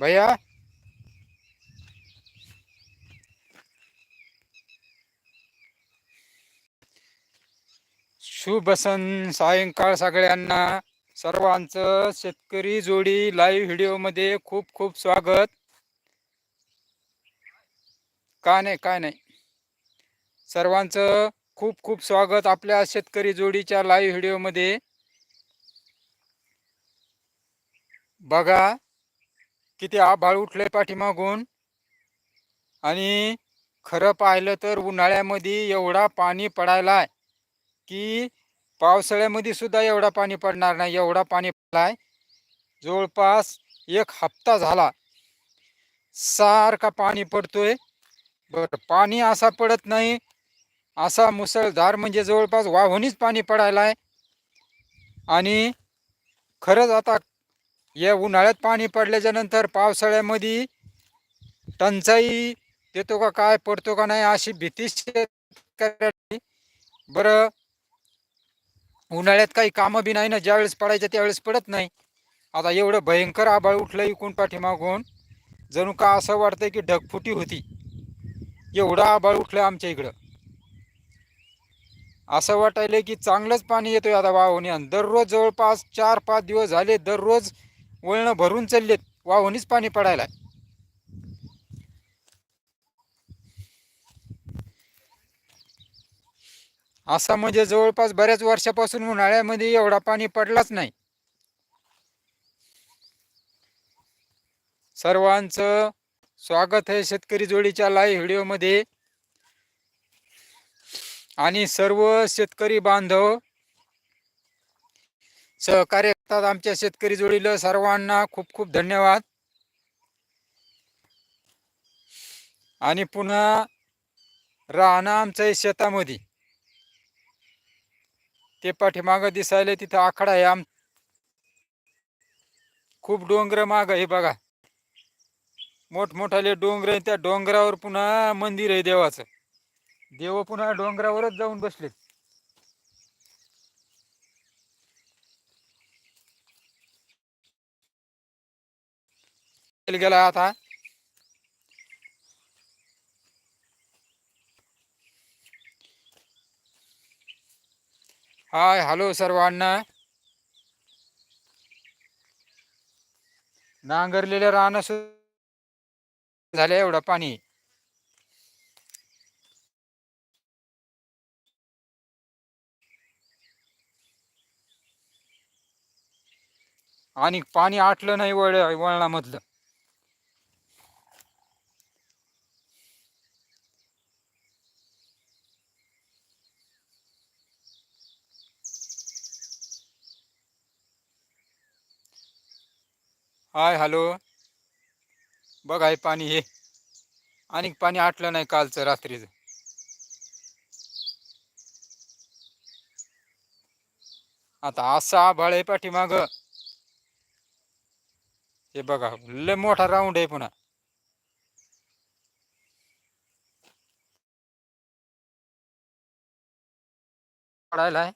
भैया। शुभ सन सायंकाळ सगळ्यांना. सर्वांचं शेतकरी जोडी लाईव्ह व्हिडिओमध्ये खूप खूप स्वागत. का नाही काय नाही? सर्वांचं खूप खूप स्वागत आपल्या शेतकरी जोडीच्या लाईव्ह व्हिडिओमध्ये बघा किती आभाळ उठलंय पाठीमागून. आणि खरं पाहिलं तर उन्हाळ्यामध्ये एवढा पाणी पडायला की पावसाळ्यामध्ये सुद्धा एवढा पाणी पडणार नाही एवढा पाणी पडलाय जवळपास एक हप्ता झाला. सारखा पाणी पडतोय. बर पाणी असा पडत नाही. असा मुसळधार म्हणजे जवळपास वाहूनच पाणी पडायलाय. आणि खरंच आता या उन्हाळ्यात पाणी पडल्याच्या नंतर पावसाळ्यामध्ये टंचाई देतो का काय पडतो का नाही अशी भीती शेतकऱ्याची बरं उन्हाळ्यात काही कामं बी नाही ना ज्यावेळेस पडायचं त्यावेळेस पडत नाही. आता एवढं भयंकर आभाळ उठलं इकून पाठीमागून. जणू का असं वाटतंय की ढगफुटी होती. एवढं आभाळ उठलं आमच्या इकडं. असं वाटायलं की चांगलंच पाणी येतोय आता वाहून. आणि दररोज जवळपास चार पाच दिवस झाले दररोज वळणं भरून चाललेत. वाहूनच पाणी पडायला. असा म्हणजे जवळपास बऱ्याच वर्षापासून उन्हाळ्यामध्ये एवढा पाणी पडलाच नाही. सर्वांचं स्वागत आहे शेतकरी जोडीच्या लाईव्ह व्हिडिओमध्ये आणि सर्व शेतकरी बांधव सहकार्य करतात आमच्या शेतकरी जोडीला. सर्वांना खूप खूप धन्यवाद. आणि पुन्हा राहणं आमचं आहे शेतामध्ये. ते पाठीमागं दिसायला तिथं आखाडा आहे. आम खूप डोंगर माग आहे बघा. मोठमोठाले डोंगर आहे त्या डोंगरावर पुन्हा मंदिर आहे देवाचं. देव पुन्हा डोंगरावरच जाऊन बसलेत गेला आता. हाय हॅलो सर्वांना. नांगरलेलं रान झाले एवढं पाणी. आणि पाणी आटलं नाही वळ वळणामधलं. Hi hello. बघ आहे पाणी हे. आणि पाणी आटलं नाही कालचं रात्रीचं. आता असा आभाळ आहे पाठीमाग. हे बघा लय मोठा राऊंड आहे पुन्हा. पडायला आहे.